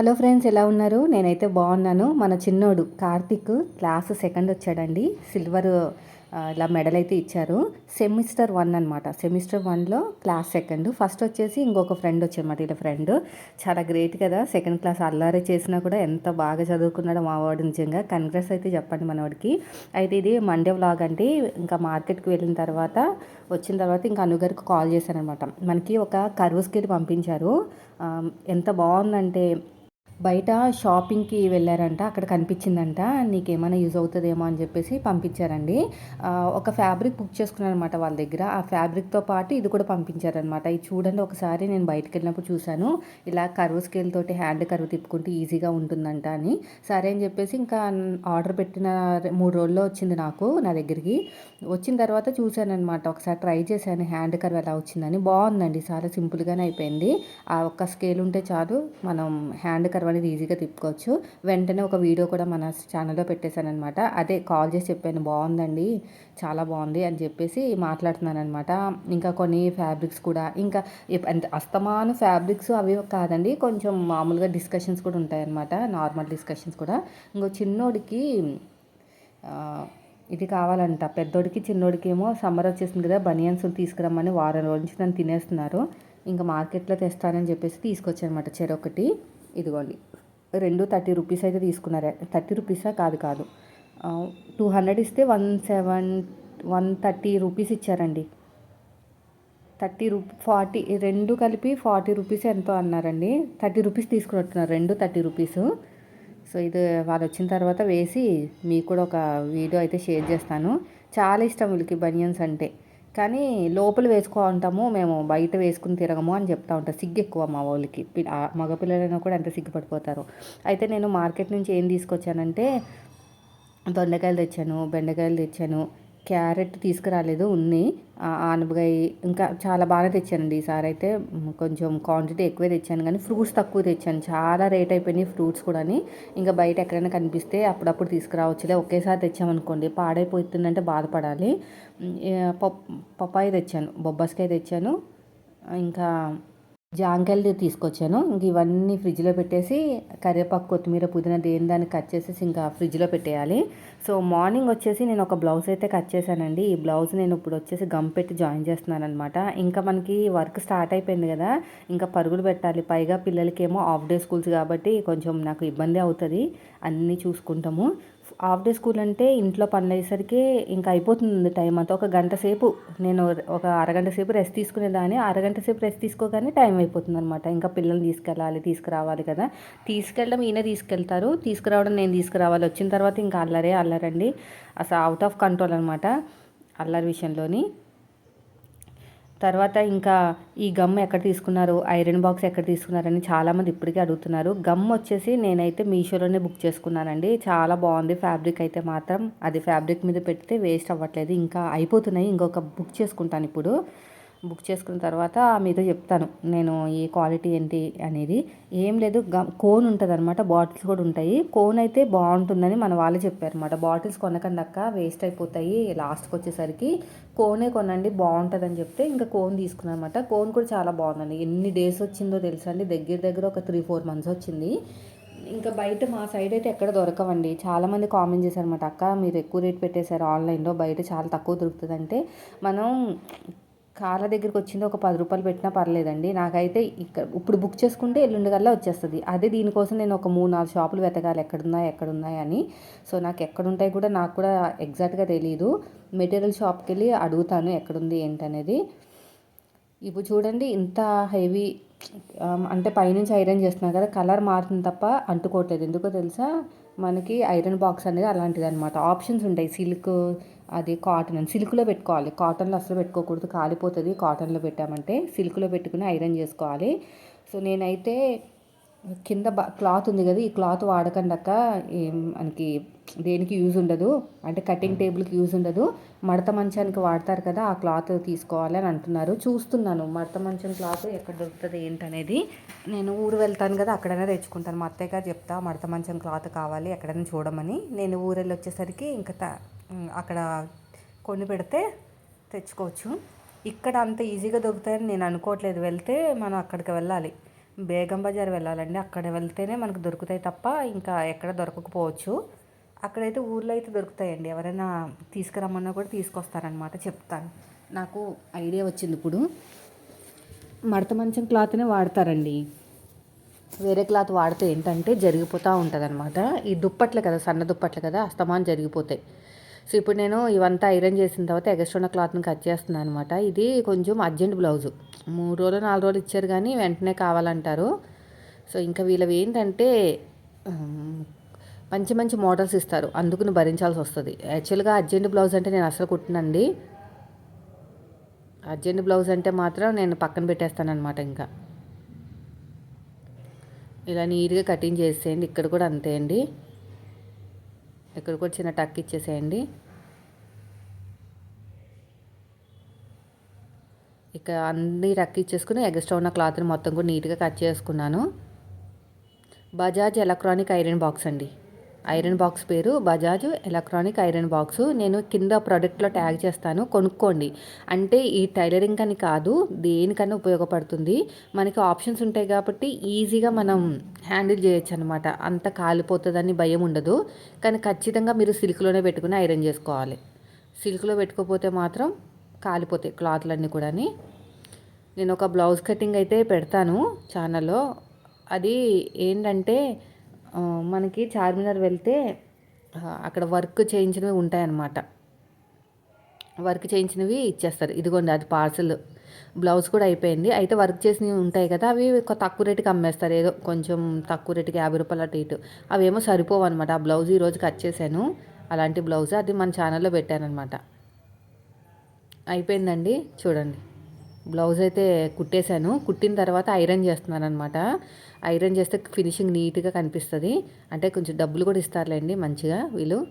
Hello friends ఎలా ఉన్నారు? నేనైతే బాగున్నాను. మన చిన్నోడు కార్తిక్ క్లాస్ సెకండ్ వచ్చాడండి. సిల్వర్ ఇలా మెడల్ అయితే ఇచ్చారు. సెమిస్టర్ వన్ అనమాట సెమిస్టర్ వన్లో క్లాస్ సెకండ్. ఫస్ట్ వచ్చేసి ఇంకొక ఫ్రెండ్ వచ్చారన్నమాట ఇలా ఫ్రెండ్. చాలా గ్రేట్ కదా. సెకండ్ క్లాస్ అల్లారే చేసినా కూడా ఎంత బాగా చదువుకున్నాడో మా వాడు నిజంగా. కంగ్రెస్ అయితే చెప్పండి మనవాడికి అయితే ఇది మండే వ్లాగ్ అంటే ఇంకా మార్కెట్కి వెళ్ళిన తర్వాత వచ్చిన తర్వాత ఇంకా అనుగారికి కాల్ చేశానమాట మనకి ఒక కర్వ్ స్కేట్ పంపించారు. ఎంత బాగుందంటే బయట షాపింగ్కి వెళ్ళారంట అక్కడ కనిపించిందంట నీకేమైనా యూజ్ అవుతుందేమో అని చెప్పేసి పంపించారండి. ఒక ఫ్యాబ్రిక్ బుక్ చేసుకున్నాను అనమాట వాళ్ళ దగ్గర. ఆ ఫ్యాబ్రిక్తో పాటు ఇది కూడా పంపించారనమాట ఇది చూడండి ఒకసారి నేను బయటకు వెళ్ళినప్పుడు చూశాను. ఇలా కర్వ్ స్కేల్ తోటి హ్యాండ్ కర్వ్ తిప్పుకుంటే ఈజీగా ఉంటుందంట అని. సరే అని చెప్పేసి ఇంకా ఆర్డర్ పెట్టిన మూడు రోజుల్లో వచ్చింది నాకు నా దగ్గరికి. వచ్చిన తర్వాత చూశాను అనమాట ఒకసారి ట్రై చేశాను. హ్యాండ్ కర్వ్ ఎలా వచ్చిందని. బాగుందండి. చాలా సింపుల్గానే అయిపోయింది. ఆ ఒక్క స్కేల్ ఉంటే చాలు మనం హ్యాండ్ కర్వ్ అనేది ఈజీగా తిప్పుకోవచ్చు. వెంటనే ఒక వీడియో కూడా మన ఛానల్లో పెట్టేశాను అనమాట అదే కాల్ చేసి చెప్పాను. బాగుందండి. చాలా బాగుంది అని చెప్పేసి మాట్లాడుతున్నాను అనమాట ఇంకా కొన్ని ఫ్యాబ్రిక్స్ కూడా. ఇంకా అస్తమాను ఫ్యాబ్రిక్స్ అవి కాదండి. కొంచెం మామూలుగా డిస్కషన్స్ కూడా ఉంటాయన్నమాట. నార్మల్ డిస్కషన్స్ కూడా. ఇంకో చిన్నోడికి ఇది కావాలంట. పెద్దోడికి చిన్నోడికేమో సమ్మర్ వచ్చేసింది కదా బనియన్స్ తీసుకురమ్మని వారం రోజు నుంచి నన్ను తినేస్తున్నారు. ఇంకా మార్కెట్లో తెస్తానని చెప్పేసి తీసుకొచ్చానమాట చెరొకటి ఇదిగోండి. రెండు థర్టీ రూపీస్ అయితే తీసుకున్నారు. థర్టీ రూపీసా? కాదు కాదు. టూ హండ్రెడ్ ఇస్తే one seven one thirty rupees ఇచ్చారండి. థర్టీ రూ ఫార్టీ రెండు కలిపి ఫార్టీ రూపీస్ ఎంతో అన్నారండి. థర్టీ రూపీస్ తీసుకున్నట్టున్నారు. రెండు థర్టీ రూపీస్. సో ఇది వాళ్ళు వచ్చిన తర్వాత వేసి మీకు కూడా ఒక వీడియో అయితే షేర్ చేస్తాను. చాలా ఇష్టం వీళ్ళకి బనియన్స్ అంటే. కానీ లోపల వేసుకో ఉంటాము మేము బయట వేసుకుని తిరగము అని చెప్తా ఉంటాం సిగ్గు ఎక్కువ మా వాళ్ళకి. పి- ఆ మగపిల్లలైనా కూడా ఎంత సిగ్గుపడిపోతారు. అయితే నేను మార్కెట్ నుంచి ఏం తీసుకొచ్చానంటే దొండకాయలు తెచ్చాను బెండకాయలు తెచ్చాను క్యారెట్ తీసుకురాలేదు ఉన్నాయి ఆనపకాయ ఇంకా చాలా బాగా తెచ్చానండి ఈసారి అయితే. కొంచెం క్వాంటిటీ ఎక్కువే తెచ్చాను కానీ ఫ్రూట్స్ తక్కువ తెచ్చాను. చాలా రేట్ అయిపోయినాయి ఫ్రూట్స్ కూడా ఇంకా బయట ఎక్కడైనా కనిపిస్తే అప్పుడప్పుడు తీసుకురావచ్చులే. ఒకేసారి తెచ్చామనుకోండి పాడైపోతుందంటే బాధపడాలి. మ్, పప్ పప్పాయ తెచ్చాను బొబ్బస్కాయ తెచ్చాను. ఇంకా జాంకాయలు తీసుకొచ్చాను. ఇంక ఇవన్నీ ఫ్రిడ్జ్లో పెట్టేసి కరివేపాకు కొత్తిమీర పుదీనా దేని దాన్ని కట్ చేసేసి ఇంకా ఫ్రిడ్జ్లో పెట్టేయాలి. సో మార్నింగ్ వచ్చేసి నేను ఒక బ్లౌజ్ అయితే కట్ చేశానండి. ఈ బ్లౌజ్ నేను ఇప్పుడు వచ్చేసి గమ్ పెట్టి జాయిన్ చేస్తున్నాను అనమాట ఇంకా మనకి వర్క్ స్టార్ట్ అయిపోయింది కదా ఇంకా పరుగులు పెట్టాలి. పైగా పిల్లలకేమో హాఫ్ డే స్కూల్స్ కాబట్టి కొంచెం నాకు ఇబ్బంది అవుతుంది. అన్నీ చూసుకుంటాము. హాఫ్ డే స్కూల్ అంటే ఇంట్లో పనులు అయ్యేసరికి ఇంకా అయిపోతుంది టైం అంతా. ఒక గంట సేపు నేను ఒక అరగంట సేపు రెస్ట్ తీసుకునేదాన్ని. అరగంట సేపు రెస్ట్ తీసుకోగానే టైం అయిపోతుంది అనమాట ఇంకా పిల్లల్ని తీసుకెళ్ళాలి తీసుకురావాలి కదా. తీసుకెళ్ళడం ఈయన తీసుకెళ్తారు. తీసుకురావడం నేను తీసుకురావాలి. వచ్చిన తర్వాత ఇంకా అల్లరే అల్లరండి. అసలు అవుట్ ఆఫ్ కంట్రోల్ అనమాట అల్లరి విషయంలోని. తర్వాత ఇంకా ఈ గమ్ ఎక్కడ తీసుకున్నారు? ఐరన్ బాక్స్ ఎక్కడ తీసుకున్నారని చాలామంది ఇప్పటికీ అడుగుతున్నారు. గమ్ వచ్చేసి నేనైతే మీషోలోనే బుక్ చేసుకున్నానండి. చాలా బాగుంది. ఫ్యాబ్రిక్ అయితే మాత్రం అది ఫ్యాబ్రిక్ మీద పెడితే వేస్ట్ అవ్వట్లేదు. ఇంకా అయిపోతున్నాయి. ఇంకొక బుక్ చేసుకుంటాను ఇప్పుడు. బుక్ చేసుకున్న తర్వాత మీతో చెప్తాను. నేను ఈ క్వాలిటీ ఏంటి అనేది. ఏం లేదు గ కోన్ ఉంటుంది అనమాట బాటిల్స్ కూడా ఉంటాయి. కోన్ అయితే బాగుంటుందని మన వాళ్ళు చెప్పారు అనమాట బాటిల్స్ కొనకండి అక్క వేస్ట్ అయిపోతాయి లాస్ట్కి వచ్చేసరికి. కోనే కొనండి బాగుంటుందని చెప్తే ఇంకా కోన్ తీసుకున్నాను అనమాట కోన్ కూడా చాలా బాగుందండి. ఎన్ని డేస్ వచ్చిందో తెలుసా అండి? దగ్గర దగ్గర ఒక త్రీ ఫోర్ మంత్స్ వచ్చింది. ఇంకా బయట మా సైడ్ అయితే ఎక్కడ దొరకవండి. చాలామంది కామెంట్ చేశారు అనమాట అక్క మీరు ఎక్కువ రేట్ పెట్టేశారు ఆన్లైన్లో బయట చాలా తక్కువ దొరుకుతుంది అంటే మనం కాళ్ళ దగ్గరికి వచ్చింది ఒక పది రూపాయలు పెట్టినా పర్లేదండి. నాకైతే ఇక్కడ ఇప్పుడు బుక్ చేసుకుంటే ఎల్లుండి కల్లా వచ్చేస్తుంది. అదే దీనికోసం నేను ఒక మూడు నాలుగు షాపులు వెతకాలి. ఎక్కడున్నాయి ఎక్కడున్నాయి అని. సో నాకు ఎక్కడుంటాయి కూడా నాకు కూడా ఎగ్జాక్ట్గా తెలియదు మెటీరియల్ షాప్కి వెళ్ళి అడుగుతాను ఎక్కడుంది ఏంటనేది. ఇప్పుడు చూడండి ఇంత హెవీ అంటే పైనుంచి ఐరన్ చేస్తున్నాం కదా కలర్ మారుతుంది తప్ప అంటుకోవట్లేదు. ఎందుకో తెలుసా? మనకి ఐరన్ బాక్స్ అనేది అలాంటిది అనమాట ఆప్షన్స్ ఉంటాయి. సిల్క్ అది కాటన్ అని. సిల్క్లో పెట్టుకోవాలి. కాటన్లో అసలు పెట్టుకోకూడదు. కాలిపోతుంది. కాటన్లో పెట్టామంటే సిల్క్లో పెట్టుకుని ఐరన్ చేసుకోవాలి. సో నేనైతే కింద బ క్లాత్ ఉంది కదా ఈ క్లాత్ వాడకండి అక్క. ఏం మనకి దేనికి యూజ్ ఉండదు. అంటే కటింగ్ టేబుల్కి యూజ్ ఉండదు. మడత మంచానికి వాడతారు కదా ఆ క్లాత్ తీసుకోవాలి అని అంటున్నారు. చూస్తున్నాను. మడత మంచం క్లాత్ ఎక్కడ దొరుకుతుంది ఏంటనేది. నేను ఊరు వెళ్తాను కదా అక్కడైనా తెచ్చుకుంటాను. మా అత్తయ్య గారు చెప్తా మడత మంచం క్లాత్ కావాలి ఎక్కడైనా చూడమని. నేను ఊరెళ్ళి వచ్చేసరికి ఇంకా అక్కడ కొని పెడితే తెచ్చుకోవచ్చు. ఇక్కడ అంత ఈజీగా దొరుకుతాయని నేను అనుకోవట్లేదు. వెళ్తే మనం అక్కడికి వెళ్ళాలి. బేగం బజార్ వెళ్ళాలండి. అక్కడ వెళ్తేనే మనకు దొరుకుతాయి తప్ప ఇంకా ఎక్కడ దొరకకపోవచ్చు. అక్కడైతే ఊర్లో అయితే దొరుకుతాయండి. ఎవరైనా తీసుకురమ్మన్నా కూడా తీసుకొస్తారనమాట చెప్తాను. నాకు ఐడియా వచ్చింది ఇప్పుడు. మడత మంచం క్లాత్నే వాడతారండి. వేరే క్లాత్ వాడితే ఏంటంటే జరిగిపోతూ ఉంటుంది అనమాట ఈ దుప్పట్లు కదా సన్న దుప్పట్లు కదా అస్తమాన్ జరిగిపోతాయి. సో ఇప్పుడు నేను ఇవంతా ఐరన్ చేసిన తర్వాత ఎగస్ట్రా ఉన్న క్లాత్ని కట్ చేస్తున్నాను అనమాట ఇది కొంచెం అర్జెంట్ బ్లౌజు. మూడు రోజులు నాలుగు రోజులు ఇచ్చారు కానీ వెంటనే కావాలంటారు. సో ఇంకా వీళ్ళవి ఏంటంటే మంచి మంచి మోడల్స్ ఇస్తారు. అందుకుని భరించాల్సి వస్తుంది. యాక్చువల్గా అర్జెంట్ బ్లౌజ్ అంటే నేను అసలు కుట్టినండి. అర్జెంట్ బ్లౌజ్ అంటే మాత్రం నేను పక్కన పెట్టేస్తాను అనమాట ఇంకా. ఇలా నీట్గా కటింగ్ చేసేయండి. ఇక్కడ కూడా అంతే అండి. ఇక్కడ కూడా చిన్న టక్ ఇచ్చేసేయండి. ఇక అన్ని రక్ ఇచ్చేసుకుని ఎగస్ట్రా ఉన్న క్లాత్ని మొత్తం కూడా నీట్గా కట్ చేసుకున్నాను. బజాజ్ ఎలక్ట్రానిక్ ఐరన్ బాక్స్ అండి. ఐరన్ బాక్స్ పేరు బజాజ్ ఎలక్ట్రానిక్ ఐరన్ బాక్స్. నేను కింద ప్రోడక్ట్లో ట్యాగ్ చేస్తాను. కొనుక్కోండి. అంటే ఈ టైలరింగ్ అని కాదు దేనికన్నా ఉపయోగపడుతుంది. మనకి ఆప్షన్స్ ఉంటాయి కాబట్టి ఈజీగా మనం హ్యాండిల్ చేయొచ్చు అనమాట అంత కాలిపోతుందని భయం ఉండదు. కానీ ఖచ్చితంగా మీరు సిల్క్లోనే పెట్టుకుని ఐరన్ చేసుకోవాలి. సిల్క్లో పెట్టుకోపోతే మాత్రం కాలిపోతాయి క్లాత్లన్నీ కూడా నేను ఒక బ్లౌజ్ కటింగ్ అయితే పెడతాను ఛానల్లో. అది ఏంటంటే మనకి చార్మినార్ వెళ్తే అక్కడ వర్క్ చేయించినవి ఉంటాయన్నమాట. వర్క్ చేయించినవి ఇచ్చేస్తారు. ఇదిగోండి అది పార్సల్. బ్లౌజ్ కూడా అయిపోయింది. అయితే వర్క్ చేసినవి ఉంటాయి కదా అవి తక్కువ రేటుకి అమ్మేస్తారు. ఏదో కొంచెం తక్కువ రేటుకి యాభై రూపాయలు అటు ఇటు. అవేమో సరిపోవు అనమాట ఆ బ్లౌజ్ ఈరోజు కట్ చేశాను. అలాంటి బ్లౌజ్ అది మన ఛానల్లో పెట్టానమాట అయిపోయిందండి? చూడండి. బ్లౌజ్ అయితే కుట్టేశాను. కుట్టిన తర్వాత ఐరన్ చేస్తున్నాను అనమాట ఐరన్ చేస్తే ఫినిషింగ్ నీట్గా కనిపిస్తుంది. అంటే కొంచెం డబ్బులు కూడా ఇస్తారులేండి మంచిగా వీళ్ళు.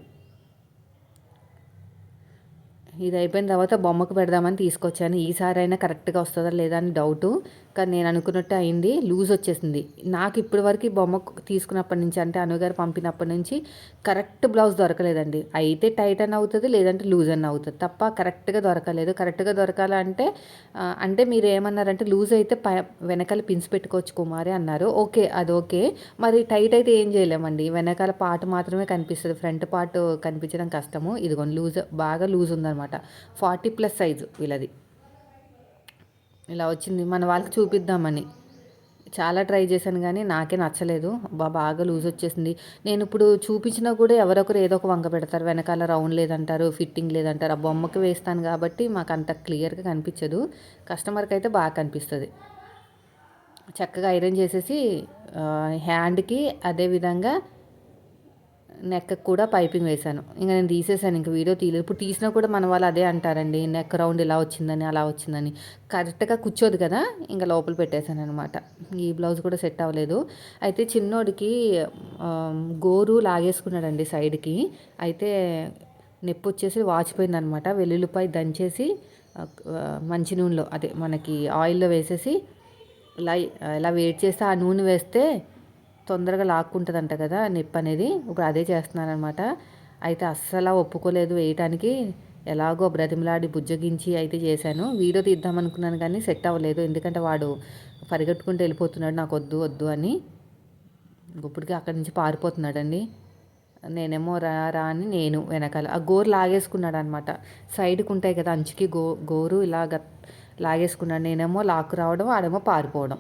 ఇది అయిపోయిన తర్వాత బొమ్మకు పెడదామని తీసుకొచ్చాను. ఈసారి అయినా కరెక్ట్గా వస్తుందా లేదా అని డౌటు. కానీ నేను అనుకున్నట్టు అయింది. లూజ్ వచ్చేసింది. నాకు ఇప్పటి వరకు బొమ్మ తీసుకున్నప్పటి నుంచి అంటే అనుగారు పంపినప్పటి నుంచి కరెక్ట్ బ్లౌజ్ దొరకలేదండి. అయితే టైట్ అని అవుతుంది లేదంటే లూజ్ అని అవుతుంది. తప్ప కరెక్ట్గా దొరకలేదు. కరెక్ట్గా దొరకాలంటే అంటే మీరు ఏమన్నారంటే లూజ్ అయితే ప వెనకాల పిన్స్ పెట్టుకోవచ్చు కుమారి అన్నారు. ఓకే అది ఓకే. మరి టైట్ అయితే ఏం చేయలేమండి. వెనకాల పార్ట్ మాత్రమే కనిపిస్తుంది. ఫ్రంట్ పార్ట్ కనిపించడం కష్టము. ఇదిగోండి లూజ్ బాగా లూజ్ ఉందన్నమాట. ఫార్టీ ప్లస్ సైజు వీళ్ళది. ఇలా వచ్చింది. మన వాళ్ళకి చూపిద్దామని. చాలా ట్రై చేశాను కానీ నాకే నచ్చలేదు. బా బాగా లూజ్ వచ్చేసింది. నేను ఇప్పుడు చూపించినా కూడా ఎవరొకరు ఏదో ఒక వంక పెడతారు. వెనకాల రౌండ్ లేదంటారు ఫిట్టింగ్ లేదంటారు. ఆ బొమ్మకి వేస్తాను కాబట్టి మాకు అంత క్లియర్గా కనిపించదు. కస్టమర్కి అయితే బాగా కనిపిస్తుంది. చక్కగా ఐరన్ చేసేసి హ్యాండ్కి అదేవిధంగా నెక్ కూడా పైపింగ్ వేశాను. ఇంకా నేను తీసేసాను ఇంకా వీడియో తీయలేదు. ఇప్పుడు తీసినా కూడా మన వాళ్ళు అదే అంటారండి నెక్ రౌండ్ ఇలా వచ్చిందని అలా వచ్చిందని. కరెక్ట్గా కూర్చోదు కదా ఇంకా లోపల పెట్టేశాను అనమాట ఈ బ్లౌజ్ కూడా సెట్ అవ్వలేదు. అయితే చిన్నోడికి గోరు లాగేసుకున్నాడండి సైడ్కి. అయితే నొప్పి వచ్చేసి వాచిపోయింది అనమాట వెల్లుల్లిపాయ దంచేసి మంచి నూనెలో అదే మనకి ఆయిల్లో వేసేసి ఇలా ఇలా వేడి చేస్తే ఆ నూనె వేస్తే తొందరగా లాక్కుంటుందంట కదా నొప్పి అనేది. ఇప్పుడు అదే చేస్తున్నానమాట అయితే అస్సలు ఒప్పుకోలేదు వేయటానికి. ఎలాగో బ్రతిమలాడి బుజ్జగించి అయితే చేశాను. వీడియో తీద్దాం అనుకున్నాను కానీ సెట్ అవ్వలేదు. ఎందుకంటే వాడు పరిగెట్టుకుంటూ వెళ్ళిపోతున్నాడు. నాకు వద్దు వద్దు అని. ఇప్పటికీ అక్కడి నుంచి పారిపోతున్నాడండి. నేనేమో రా రా అని నేను వెనకాల. ఆ గోరు లాగేసుకున్నాడు అనమాట సైడ్కి ఉంటాయి కదా అంచుకి గో గోరు ఇలాగ లాగేసుకున్నాడు. నేనేమో లాక్కు రావడం వాడేమో పారిపోవడం.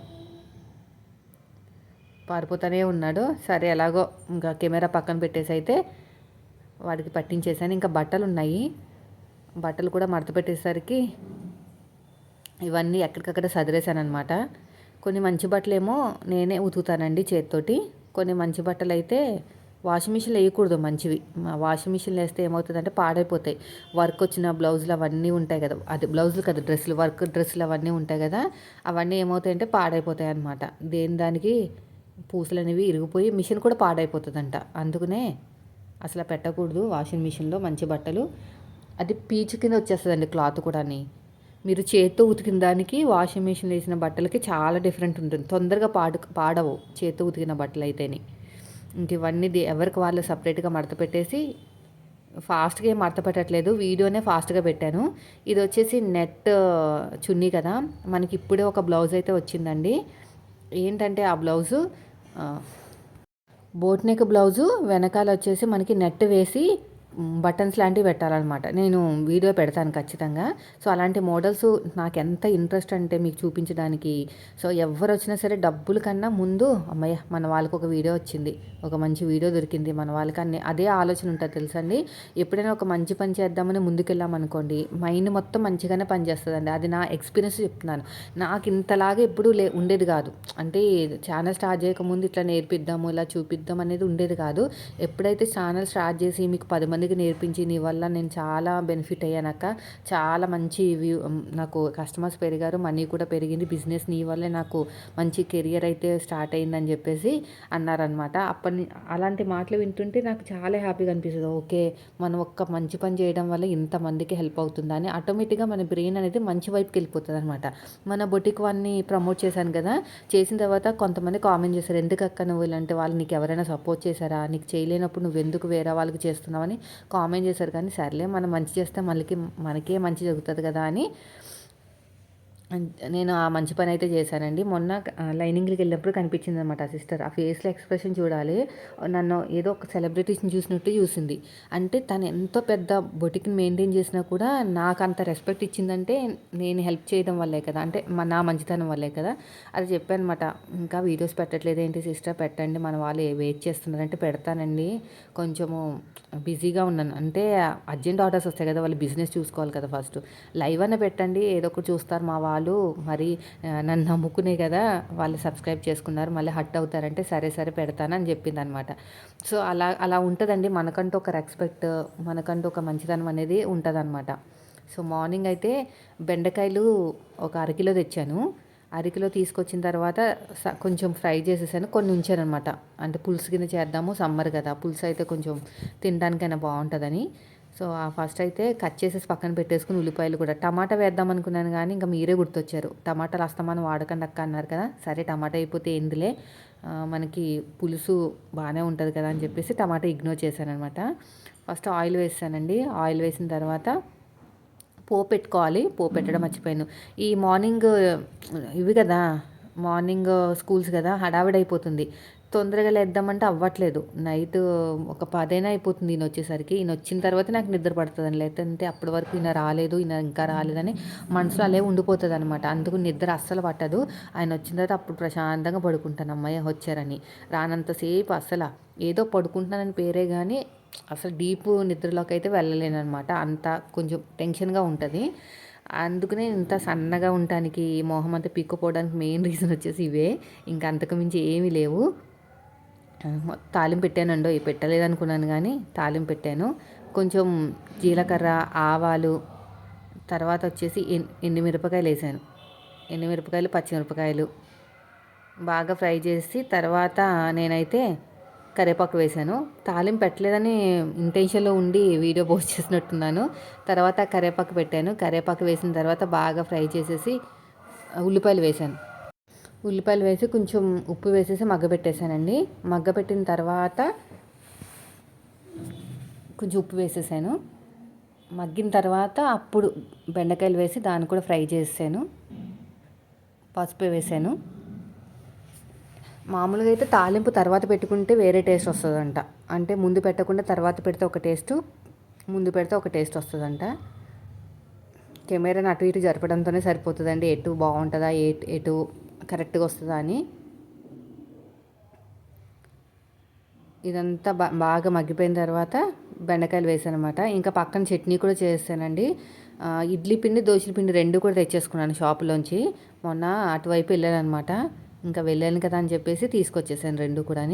పారిపోతూనే ఉన్నాడు. సరే ఎలాగో ఇంకా కెమెరా పక్కన పెట్టేసి అయితే వాడికి పట్టించేసాను ఇంకా బట్టలు ఉన్నాయి బట్టలు కూడా మడత పెట్టేసరికి ఇవన్నీ ఎక్కడికక్కడ సదిరేసాను అనమాట కొన్ని మంచి బట్టలేమో నేనే ఉతుకుతానండి చేతితోటి. కొన్ని మంచి బట్టలు అయితే వాషింగ్ మిషన్ వేయకూడదు మంచివి. వాషింగ్ మిషన్ వేస్తే ఏమవుతుందంటే పాడైపోతాయి. వర్క్ వచ్చిన బ్లౌజులు అవన్నీ ఉంటాయి కదా. అది బ్లౌజులు కదా డ్రెస్సులు వర్క్ డ్రెస్సులు అవన్నీ ఉంటాయి కదా. అవన్నీ ఏమవుతాయంటే పాడైపోతాయి అనమాట దేని దానికి పూసలు అనేవి ఇరిగిపోయి మిషన్ కూడా పాడైపోతుందంట. అందుకనే అసలు పెట్టకూడదు. వాషింగ్ మిషన్లో మంచి బట్టలు. అది పీచు కింద వచ్చేస్తుందండి క్లాత్ కూడా మీరు చేత్తో ఉతికిన దానికి వాషింగ్ మిషన్ వేసిన బట్టలకి చాలా డిఫరెంట్ ఉంటుంది. తొందరగా పాడు పాడవు చేత్తో ఉతికిన బట్టలు అయితేనే ఇంక ఇవన్నీ ఎవరికి వాళ్ళు సపరేట్గా మడత పెట్టేసి ఫాస్ట్గా ఏం మడత పెట్టట్లేదు. వీడియోనే ఫాస్ట్గా పెట్టాను. ఇది వచ్చేసి నెట్ చున్నీ కదా. మనకి ఇప్పుడే ఒక బ్లౌజ్ అయితే వచ్చిందండి. ఏంటంటే ఆ బ్లౌజు బోట్ నెక్ బ్లౌజు వెనకాల వచ్చేసి మనకి నెట్ వేసి బటన్స్ లాంటివి పెట్టాలన్నమాట. నేను వీడియో పెడతాను ఖచ్చితంగా. సో అలాంటి మోడల్స్ నాకు ఎంత ఇంట్రెస్ట్ అంటే మీకు చూపించడానికి. సో ఎవరు వచ్చినా సరే డబ్బుల కన్నా ముందు అమ్మయ్య మన వాళ్ళకి ఒక వీడియో వచ్చింది. ఒక మంచి వీడియో దొరికింది మన వాళ్ళకి అన్ని అదే ఆలోచన ఉంటుంది తెలుసండి. ఎప్పుడైనా ఒక మంచి పని చేద్దామని ముందుకెళ్ళామనుకోండి మైండ్ మొత్తం మంచిగానే పనిచేస్తుందండి అది నా ఎక్స్పీరియన్స్ చెప్తున్నాను. నాకు ఇంతలాగా ఎప్పుడూ లే ఉండేది కాదు. అంటే ఛానల్ స్టార్ట్ చేయకముందు ఇట్లా నేర్పిద్దాము ఇలా చూపిద్దాం అనేది ఉండేది కాదు. ఎప్పుడైతే ఛానల్ స్టార్ట్ చేసి మీకు పది మంది మందికి నేర్పించి నీ వల్ల నేను చాలా బెనిఫిట్ అయ్యానక్క చాలా మంచి వ్యూ నాకు కస్టమర్స్ పెరిగారు మనీ కూడా పెరిగింది. బిజినెస్ నీ వల్లే నాకు మంచి కెరియర్ అయితే స్టార్ట్ అయిందని చెప్పేసి అన్నారనమాట అప్పటి అలాంటి మాటలు వింటుంటే నాకు చాలా హ్యాపీగా అనిపిస్తుంది. ఓకే మనం ఒక్క మంచి పని చేయడం వల్ల ఇంతమందికి హెల్ప్ అవుతుందని ఆటోమేటిక్గా మన బ్రెయిన్ అనేది మంచి వైపుకి వెళ్ళిపోతుంది అనమాట మన బొటిక్ వాన్ని ప్రమోట్ చేశాను కదా చేసిన తర్వాత కొంతమంది కామెంట్ చేశారు ఎందుకు అక్క నువ్వు ఇలాంటి వాళ్ళు నీకు ఎవరైనా సపోర్ట్ చేశారా? నీకు చేయలేనప్పుడు నువ్వు ఎందుకు వేరే వాళ్ళకి చేస్తున్నావని కామెంట్ చేశారు కానీ సర్లే మనం మంచి చేస్తే మళ్ళీ మనకే మంచి జరుగుతుంది కదా అని నేను ఆ మంచి పని అయితే చేశానండి. మొన్న లైనింగ్కి వెళ్ళినప్పుడు కనిపించింది అనమాట ఆ సిస్టర్. ఆ ఫేస్లో ఎక్స్ప్రెషన్ చూడాలి. నన్ను ఏదో ఒక సెలబ్రిటీస్ని చూసినట్టు చూసింది. అంటే తను ఎంతో పెద్ద బొటిక్ని మెయింటైన్ చేసినా కూడా నాకు అంత రెస్పెక్ట్ ఇచ్చిందంటే నేను హెల్ప్ చేయడం వల్లే కదా. అంటే నా మంచితనం వల్లే కదా. అది చెప్పాను అనమాట ఇంకా వీడియోస్ పెట్టట్లేదు ఏంటి సిస్టర్? పెట్టండి. మన వాళ్ళు వెయిట్ చేస్తున్నారంటే పెడతానండి. కొంచెము బిజీగా ఉన్నాను. అంటే అర్జెంట్ ఆర్డర్స్ వస్తాయి కదా. వాళ్ళు బిజినెస్ చూసుకోవాలి కదా ఫస్ట్. లైవ్ అన్న పెట్టండి. ఏదో ఒకటి చూస్తారు మా వాళ్ళు వాళ్ళు మరి నన్ను నమ్ముకునే కదా వాళ్ళు సబ్స్క్రైబ్ చేసుకున్నారు మళ్ళీ హట్ అవుతారంటే సరే సరే పెడతానని చెప్పింది అనమాట సో అలా అలా ఉంటుందండి. మనకంటూ ఒక రెస్పెక్ట్ మనకంటూ ఒక మంచితనం అనేది ఉంటుందన్నమాట సో మార్నింగ్ అయితే బెండకాయలు ఒక అరకిలో తెచ్చాను. అరకిలో తీసుకొచ్చిన తర్వాత కొంచెం ఫ్రై చేసేసాను. కొన్ని ఉంచాను అనమాట అంటే పులుసు కింద చేద్దాము సమ్మర్ కదా. పులుసు అయితే కొంచెం తినడానికైనా బాగుంటుందని. సో ఆ ఫస్ట్ అయితే కట్ చేసేసి పక్కన పెట్టేసుకుని ఉల్లిపాయలు కూడా. టమాటా వేద్దాం అనుకున్నాను కానీ ఇంకా మీరే గుర్తొచ్చారు. టమాటాలు అస్తమానం వాడకండి అక్క అన్నారు కదా. సరే టమాటా అయిపోతే ఎందులే మనకి పులుసు బాగానే ఉంటుంది కదా అని చెప్పేసి టమాటా ఇగ్నోర్ చేశాను అనమాట ఫస్ట్ ఆయిల్ వేసానండి ఆయిల్ వేసిన తర్వాత పో పెట్టుకోవాలి. పో పెట్టడం మర్చిపోయాను. ఈ మార్నింగ్ ఇవి కదా మార్నింగ్ స్కూల్స్ కదా హడావిడైపోతుంది. తొందరగా లేద్దామంటే అవ్వట్లేదు. నైట్ ఒక పదైనా అయిపోతుంది ఈయన వచ్చేసరికి. ఈయన వచ్చిన తర్వాత నాకు నిద్ర పడుతుంది లేదంటే అప్పటి వరకు ఈయన రాలేదు ఈయన ఇంకా రాలేదని మనసులో అలే ఉండిపోతుంది అనమాట అందుకు నిద్ర అస్సలు పట్టదు. ఆయన వచ్చిన తర్వాత అప్పుడు ప్రశాంతంగా పడుకుంటాను. అమ్మాయి వచ్చారని. రానంతసేపు అస్సలు ఏదో పడుకుంటున్నానని పేరే కానీ అసలు డీప్ నిద్రలోకి అయితే వెళ్ళలేనమాట అంత కొంచెం టెన్షన్గా ఉంటుంది. అందుకనే ఇంత సన్నగా ఉండటానికి మొహం అంతా పిక్కుపోవడానికి మెయిన్ రీజన్ వచ్చేసి ఇవే. ఇంకా అంతకుమించి ఏమీ లేవు. తాలింపు పెట్టానండో పెట్టలేదు అనుకున్నాను కానీ తాలింపు పెట్టాను. కొంచెం జీలకర్ర ఆవాలు తర్వాత వచ్చేసి ఎన్ని మిరపకాయలు వేసాను. మిరపకాయలు పచ్చిమిరపకాయలు బాగా ఫ్రై చేసి తర్వాత నేనైతే కరివేపాకు వేసాను. తాలింపు పెట్టలేదని ఇంటెన్షన్లో ఉండి వీడియో పోస్ట్ చేసినట్టున్నాను. తర్వాత కరివేపాకు పెట్టాను. కరివేపాకు వేసిన తర్వాత బాగా ఫ్రై చేసేసి ఉల్లిపాయలు వేసాను. ఉల్లిపాయలు వేసి కొంచెం ఉప్పు వేసేసి మగ్గబెట్టేసానండి మగ్గబెట్టిన తర్వాత కొంచెం ఉప్పు వేసేసాను. మగ్గిన తర్వాత అప్పుడు బెండకాయలు వేసి దాన్ని కూడా ఫ్రై చేసాను పసుపు వేసాను. మామూలుగా అయితే తాలింపు తర్వాత పెట్టుకుంటే వేరే టేస్ట్ వస్తుందంట. అంటే ముందు పెట్టకుండా తర్వాత పెడితే ఒక టేస్ట్ ముందు పెడితే ఒక టేస్ట్ వస్తుందంట. కెమెరాని అటు ఇటు జరపడంతోనే సరిపోతుందండి. ఎటు బాగుంటుందా ఎటు కరెక్ట్గా వస్తుందా అని. ఇదంతా బాగా మగ్గిపోయిన తర్వాత బెండకాయలు వేసానమాట. ఇంకా పక్కన చట్నీ కూడా చేస్తానండి ఇడ్లీ పిండి దోశల పిండి రెండు కూడా తెచ్చేసుకున్నాను షాపులోంచి. మొన్న అటువైపు వెళ్ళాను అనమాట ఇంకా వెళ్ళాను కదా అని చెప్పేసి తీసుకొచ్చేసాను రెండు కూడా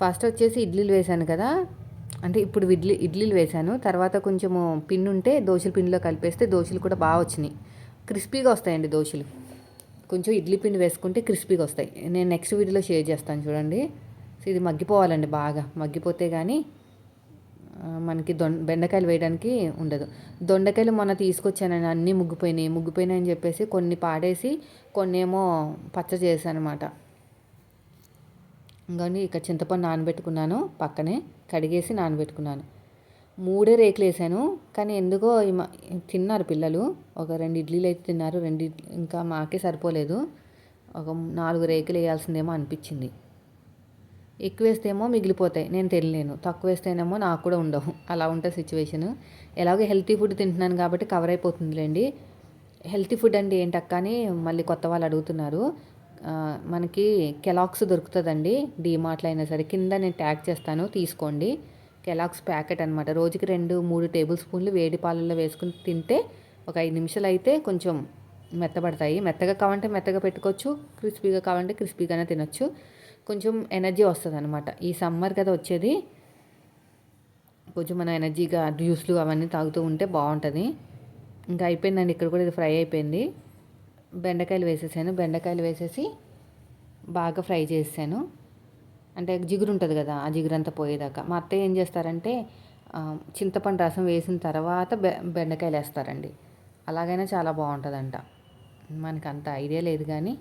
ఫస్ట్ వచ్చేసి ఇడ్లీలు వేసాను కదా. అంటే ఇప్పుడు ఇడ్లీ ఇడ్లీలు వేసాను. తర్వాత కొంచెము పిండి ఉంటే దోశల పిండిలో కలిపేస్తే దోశలు కూడా బాగా వచ్చినాయి. క్రిస్పీగా వస్తాయండి దోశలు. కొంచెం ఇడ్లీ పిండి వేసుకుంటే క్రిస్పీగా వస్తాయి. నేను నెక్స్ట్ వీడియోలో షేర్ చేస్తాను చూడండి. సో ఇది మగ్గిపోవాలండి బాగా. మగ్గిపోతే కానీ మనకి దొండ బెండకాయలు వేయడానికి ఉండదు. దొండకాయలు మొన్న తీసుకొచ్చానని అన్నీ ముగ్గిపోయినాయి. ముగ్గిపోయినాయి అని చెప్పేసి కొన్ని పాడేసి కొన్ని ఏమో పచ్చ చేశానమాట ఇంకా ఇక్కడ చింతపండు నానబెట్టుకున్నాను పక్కనే కడిగేసి నానబెట్టుకున్నాను. మూడే రేకులు వేసాను. కానీ ఎందుకో తిన్నారు పిల్లలు. ఒక రెండు ఇడ్లీలు అయితే తిన్నారు. రెండు ఇంకా మాకే సరిపోలేదు. ఒక నాలుగు రేకులు వేయాల్సిందేమో అనిపించింది. ఎక్కువ వేస్తేమో మిగిలిపోతాయి. నేను తెలియలేను తక్కువ వేస్తేనేమో నాకు కూడా ఉండవు. అలా ఉంటుంది సిచ్యువేషన్. ఎలాగో హెల్తీ ఫుడ్ తింటున్నాను కాబట్టి కవర్ అయిపోతుందిలేండి. హెల్తీ ఫుడ్ అంటే ఏంటక్క అని మళ్ళీ కొత్త వాళ్ళు అడుగుతున్నారు. మనకి కెలాక్స్ దొరుకుతుందండి. డీమార్ట్లో అయినా సరే. కింద నేను ట్యాగ్ చేస్తాను. తీసుకోండి. కెలాక్స్ ప్యాకెట్ అనమాట రోజుకి రెండు మూడు టేబుల్ స్పూన్లు వేడి పాలల్లో వేసుకుని తింటే ఒక ఐదు నిమిషాలు అయితే కొంచెం మెత్తబడతాయి. మెత్తగా కావాలంటే మెత్తగా పెట్టుకోవచ్చు క్రిస్పీగా కావాలంటే క్రిస్పీగానే తినొచ్చు. కొంచెం ఎనర్జీ వస్తుంది అనమాట ఈ సమ్మర్ కదా వచ్చేది. కొంచెం మన ఎనర్జీగా జ్యూస్లు అవన్నీ తాగుతూ ఉంటే బాగుంటుంది. ఇంకా అయిపోయిందండి ఇక్కడ కూడా ఇది ఫ్రై అయిపోయింది. బెండకాయలు వేసేసాను. బెండకాయలు వేసేసి బాగా ఫ్రై చేసాను అంటే జిగురు ఉంటుంది కదా ఆ జిగురు అంతా పోయేదాకా. మా అత్తయ్య ఏం చేస్తారంటే చింతపండు రసం వేసిన తర్వాత బె బెండకాయలు వేస్తారండి అలాగైనా చాలా బాగుంటుందంట. మనకు అంత ఐడియా లేదు కానీ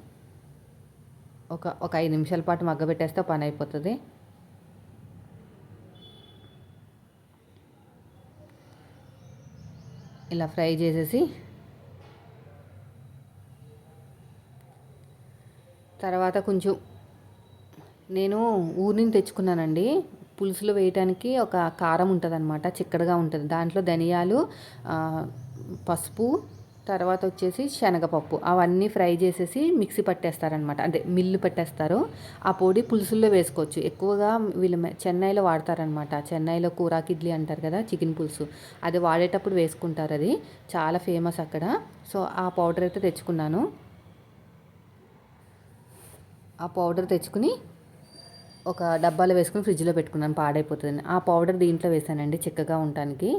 ఒక ఒక ఐదు నిమిషాల పాటు మగ్గబెట్టేస్తే పని అయిపోతుంది ఇలా ఫ్రై చేసేసి తర్వాత కొంచెం నేను ఊరి నుంచి తెచ్చుకున్నానండి. పులుసులో వేయటానికి ఒక కారం ఉంటుంది అనమాట చిక్కడగా ఉంటుంది. దాంట్లో ధనియాలు పసుపు తర్వాత వచ్చేసి శనగపప్పు అవన్నీ ఫ్రై చేసేసి మిక్సీ పట్టేస్తారనమాట అంటే మిల్లు పట్టేస్తారు. ఆ పొడి పులుసుల్లో వేసుకోవచ్చు. ఎక్కువగా వీళ్ళు చెన్నైలో వాడతారనమాట చెన్నైలో కూరాకి ఇడ్లీ అంటారు కదా చికెన్ పులుసు. అది వాడేటప్పుడు వేసుకుంటారు అది. చాలా ఫేమస్ అక్కడ. సో ఆ పౌడర్ అయితే తెచ్చుకున్నాను. ఆ పౌడర్ తెచ్చుకుని ఒక డబ్బాలో వేసుకుని ఫ్రిడ్జ్లో పెట్టుకున్నాను పాడైపోతుంది ఆ పౌడర్ దీంట్లో వేసానండి చిక్కగా ఉండటానికి.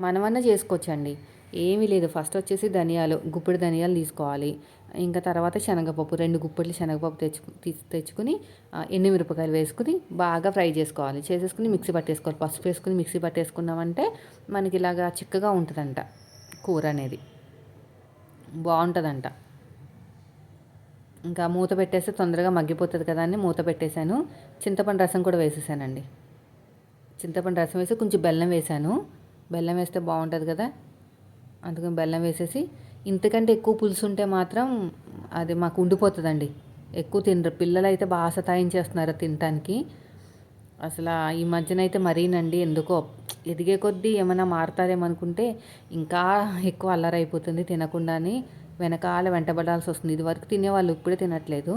మనమన్నా చేసుకోవచ్చండి. ఏమీ లేదు. ఫస్ట్ వచ్చేసి ధనియాలు గుప్పెడు ధనియాలు తీసుకోవాలి. ఇంకా తర్వాత శనగపప్పు రెండు గుప్పెట్లు శనగపప్పు తెచ్చు తీసి తెచ్చుకుని ఆ, మిరపకాయలు వేసుకుని బాగా ఫ్రై చేసుకోవాలి. చేసేసుకుని మిక్సీ పట్టేసుకోవాలి. పసుపు వేసుకుని మిక్సీ పట్టేసుకున్నామంటే మనకి ఇలాగా చిక్కగా ఉంటుందంట కూర అనేది. బాగుంటుందంట. ఇంకా మూత పెట్టేస్తే తొందరగా మగ్గిపోతుంది కదా అని మూత పెట్టేశాను. చింతపండు రసం కూడా వేసేసానండి. చింతపండు రసం వేసి కొంచెం బెల్లం వేసాను. బెల్లం వేస్తే బాగుంటుంది కదా. అందుకని బెల్లం వేసేసి ఇంతకంటే ఎక్కువ పులుసు ఉంటే మాత్రం అది మాకు ఉండిపోతుందండి. ఎక్కువ తినరు. పిల్లలు అయితే బాగా సతాయించేస్తున్నారు తినటానికి. అసలు ఈ మధ్యన అయితే మరీనండి ఎందుకో ఎదిగే కొద్దీ ఏమైనా మారుతారేమో అనుకుంటే ఇంకా ఎక్కువ అల్లరైపోతుంది తినకుండానే. వెనకాల వెంటబడాల్సి వస్తుంది. ఇది వరకు తినేవాళ్ళు ఇప్పుడే తినట్లేదు.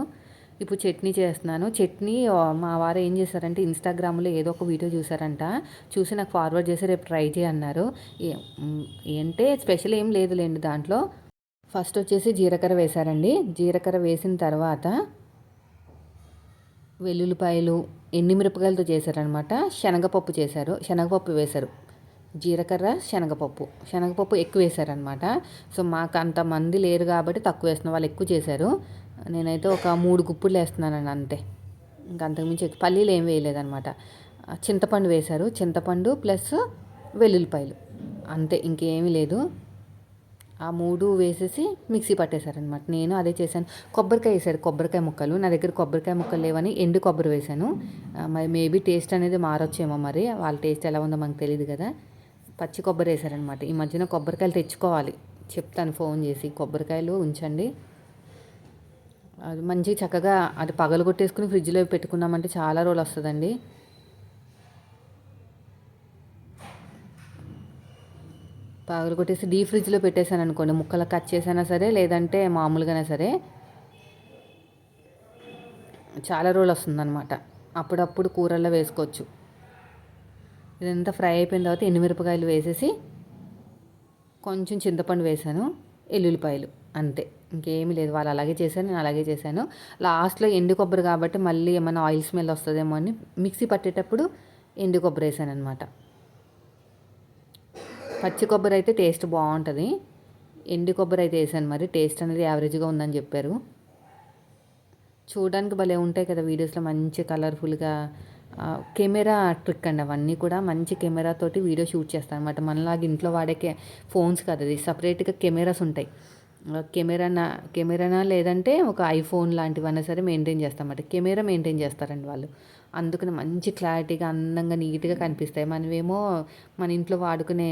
ఇప్పుడు చట్నీ చేస్తున్నాను. చట్నీ మా వారు ఏం చేశారంటే ఇన్స్టాగ్రామ్లో ఏదో ఒక వీడియో చూసారంట చూసి నాకు ఫార్వర్డ్ చేసి రేపు ట్రై చేయన్నారు ఏంటే స్పెషల్ ఏం లేదులేండి దాంట్లో. ఫస్ట్ వచ్చేసి జీలకర్ర వేశారండి. జీలకర్ర వేసిన తర్వాత వెల్లుల్లిపాయలు ఎండుమిరపకాయలతో చేశారనమాట శనగపప్పు చేశారు. శనగపప్పు వేశారు. జీలకర్ర శనగపప్పు. శనగపప్పు ఎక్కువ వేశారనమాట. సో మాకు అంతమంది లేరు కాబట్టి తక్కువ వేసిన వాళ్ళు ఎక్కువ చేశారు. నేనైతే ఒక మూడు గుప్పులు వేస్తున్నానండి అంతే. ఇంకా అంతకుమించి పల్లీలు ఏం వేయలేదనమాట. చింతపండు వేశారు. చింతపండు ప్లస్ వెల్లుల్లిపాయలు. అంతే ఇంకేమీ లేదు. ఆ మూడు వేసేసి మిక్సీ పట్టేశారనమాట. నేను అదే చేశాను. కొబ్బరికాయ వేసారు కొబ్బరికాయ ముక్కలు. నా దగ్గర కొబ్బరికాయ ముక్కలు లేవని ఎండు కొబ్బరి వేశాను. మరి మేబీ టేస్ట్ అనేది మారొచ్చేమో మరి. వాళ్ళ టేస్ట్ ఎలా ఉందో మనకు తెలియదు కదా. పచ్చి కొబ్బరి వేసారనమాట ఈ మధ్యన కొబ్బరికాయలు తెచ్చుకోవాలి. చెప్తాను ఫోన్ చేసి. కొబ్బరికాయలు ఉంచండి. అది మంచి చక్కగా అది పగలు కొట్టేసుకుని ఫ్రిడ్జ్లో పెట్టుకున్నామంటే చాలా రోజులు వస్తుందండి. పగలు కొట్టేసి డీ ఫ్రిడ్జ్లో పెట్టేశాను అనుకోండి ముక్కలు కట్ చేసైనా సరే లేదంటే మామూలుగానే సరే చాలా రోజులు వస్తుందన్నమాట. అప్పుడప్పుడు కూరల్లో వేసుకోవచ్చు. ఇదంతా ఫ్రై అయిపోయిన తర్వాత ఎండుమిరపకాయలు వేసేసి కొంచెం చింతపండు వేసాను ఎల్లుల్లిపాయలు అంతే. ఇంకేమీ లేదు వాళ్ళు అలాగే చేశారు నేను అలాగే చేశాను. లాస్ట్లో ఎండు కొబ్బరి కాబట్టి మళ్ళీ ఏమైనా ఆయిల్ స్మెల్ వస్తుందేమో అని మిక్సీ పట్టేటప్పుడు ఎండు కొబ్బరి వేసాను అనమాట పచ్చి కొబ్బరి అయితే టేస్ట్ బాగుంటుంది. ఎండు కొబ్బరి అయితే వేసాను మరి టేస్ట్ అనేది యావరేజ్గా ఉందని చెప్పారు. చూడడానికి భలే ఉంటాయి కదా వీడియోస్లో మంచి కలర్ఫుల్గా కెమెరా ట్రిక్ అండి అవన్నీ కూడా. మంచి కెమెరా తోటి వీడియో షూట్ చేస్తాను అనమాట మనలాగా ఇంట్లో వాడే ఫోన్స్ కాదు అది. సపరేట్గా కెమెరాస్ ఉంటాయి. కెమెరానా కెమెరానా లేదంటే ఒక ఐఫోన్ లాంటివన్నా సరే మెయింటైన్ చేస్తామన్నమాట కెమెరా మెయింటైన్ చేస్తారండి వాళ్ళు. అందుకని మంచి క్లారిటీగా అందంగా నీట్గా కనిపిస్తాయి. మనమేమో మన ఇంట్లో వాడుకునే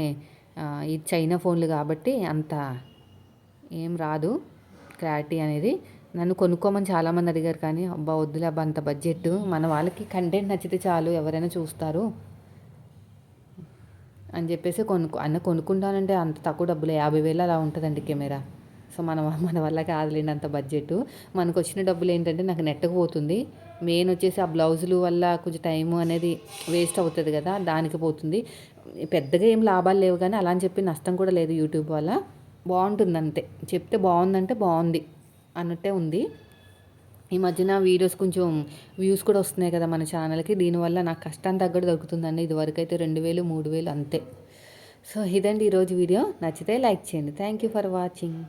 ఈ చైనా ఫోన్లు కాబట్టి అంత ఏం రాదు క్లారిటీ అనేది. నన్ను కొనుక్కోమని చాలామంది అడిగారు కానీ అబ్బా వద్దులే అబ్బా అంత బడ్జెట్ మన వాళ్ళకి కంటెంట్ నచ్చితే చాలు ఎవరైనా చూస్తారు అని చెప్పేసి కొనుక్కో అన్న కొనుక్కుంటానంటే అంత తక్కువ డబ్బులు. యాభై వేలు అలా ఉంటుందండి కెమెరా. సో మన మన వల్ల కాదులేండి అంత బడ్జెట్ మనకు వచ్చిన డబ్బులు ఏంటంటే నాకు నెట్టకు పోతుంది. మెయిన్ వచ్చేసి ఆ బ్లౌజులు వల్ల కొంచెం టైం అనేది వేస్ట్ అవుతుంది కదా దానికి పోతుంది. పెద్దగా ఏం లాభాలు లేవు కానీ అలా అని చెప్పి నష్టం కూడా లేదు యూట్యూబ్ వల్ల. బాగుంటుంది అంతే చెప్తే బాగుందంటే బాగుంది. అన్నట్టే ఉంది. ఈ మధ్యన వీడియోస్ కొంచెం వ్యూస్ కూడా వస్తున్నాయి కదా మన ఛానల్కి. దీనివల్ల నాకు కష్టాన్ని తగ్గట్టు దొరుకుతుందండి. ఇదివరకు అయితే రెండు వేలు మూడు వేలు అంతే. సో ఇదండి ఈరోజు వీడియో. నచ్చితే లైక్ చేయండి. Thank you for watching.